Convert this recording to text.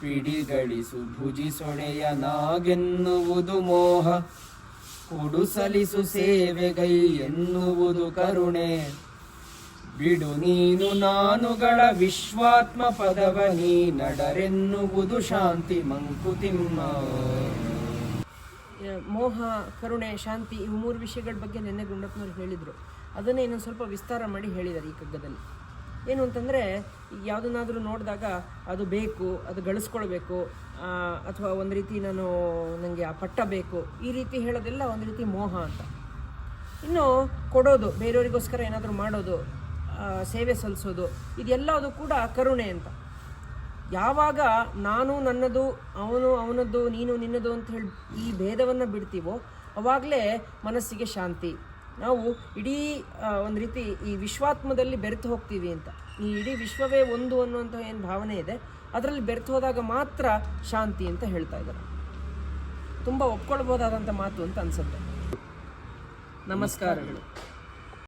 ಪಿಡಿಗಳಿಸು ಭುಜಿಸೊಡೆಯ ನಾಗೆನ್ನುವುದು ಮೋಹ. ಕೊಡು ಸಲಿಸು ಸೇವೆಗೈ ಎನ್ನುವುದು ಕರುಣೆ. ಬಿಡು ನೀನು ನಾನುಗಳ ವಿಶ್ವಾತ್ಮ ಪದವ, ನೀ ನಡರೆನ್ನುವುದು ಶಾಂತಿ ಮಂಕುತಿಮ್ಮ. ಮೋಹ, ಕರುಣೆ, ಶಾಂತಿ ಇವು ಮೂರು ವಿಷಯಗಳ ಬಗ್ಗೆ ನೆನ್ನೆ ಗುಂಡಪ್ಪನವ್ರು ಹೇಳಿದರು. ಅದನ್ನೇ ಇನ್ನೊಂದು ಸ್ವಲ್ಪ ವಿಸ್ತಾರ ಮಾಡಿ ಹೇಳಿದ್ದಾರೆ ಈ ಕಗ್ಗದಲ್ಲಿ ಏನು ಅಂತಂದರೆ, ಯಾವುದನ್ನಾದರೂ ನೋಡಿದಾಗ ಅದು ಬೇಕು, ಅದು ಗಳಿಸ್ಕೊಳ್ಬೇಕು ಅಥವಾ ಒಂದು ರೀತಿ ನಾನು ನನಗೆ ಆ ಪಟ್ಟ ಬೇಕು, ಈ ರೀತಿ ಹೇಳೋದೆಲ್ಲ ಒಂದು ರೀತಿ ಮೋಹ ಅಂತ. ಇನ್ನು ಕೊಡೋದು, ಬೇರೆಯವರಿಗೋಸ್ಕರ ಏನಾದರೂ ಮಾಡೋದು ಸೇವೆ ಸಲ್ಲಿಸೋದು, ಇದೆಲ್ಲದು ಕೂಡ ಕರುಣೆ ಅಂತ. ಯಾವಾಗ ನಾನು ನನ್ನದು, ಅವನು ಅವನದ್ದು, ನೀನು ನಿನ್ನದು ಅಂತ ಹೇಳಿ ಈ ಭೇದವನ್ನು ಬಿಡ್ತೀವೋ, ಅವಾಗಲೇ ಮನಸ್ಸಿಗೆ ಶಾಂತಿ. ನಾವು ಇಡೀ ಒಂದು ರೀತಿ ಈ ವಿಶ್ವಾತ್ಮದಲ್ಲಿ ಬೆರೆತು ಹೋಗ್ತೀವಿ ಅಂತ. ಈ ಇಡೀ ವಿಶ್ವವೇ ಒಂದು ಅನ್ನುವಂಥ ಏನು ಭಾವನೆ ಇದೆ, ಅದರಲ್ಲಿ ಬೆರೆತು ಹೋದಾಗ ಮಾತ್ರ ಶಾಂತಿ ಅಂತ ಹೇಳ್ತಾ ಇದ್ದಾರೆ. ತುಂಬ ಒಪ್ಕೊಳ್ಬೋದಾದಂಥ ಮಾತು ಅಂತ ಅನಿಸುತ್ತೆ. ನಮಸ್ಕಾರಗಳು.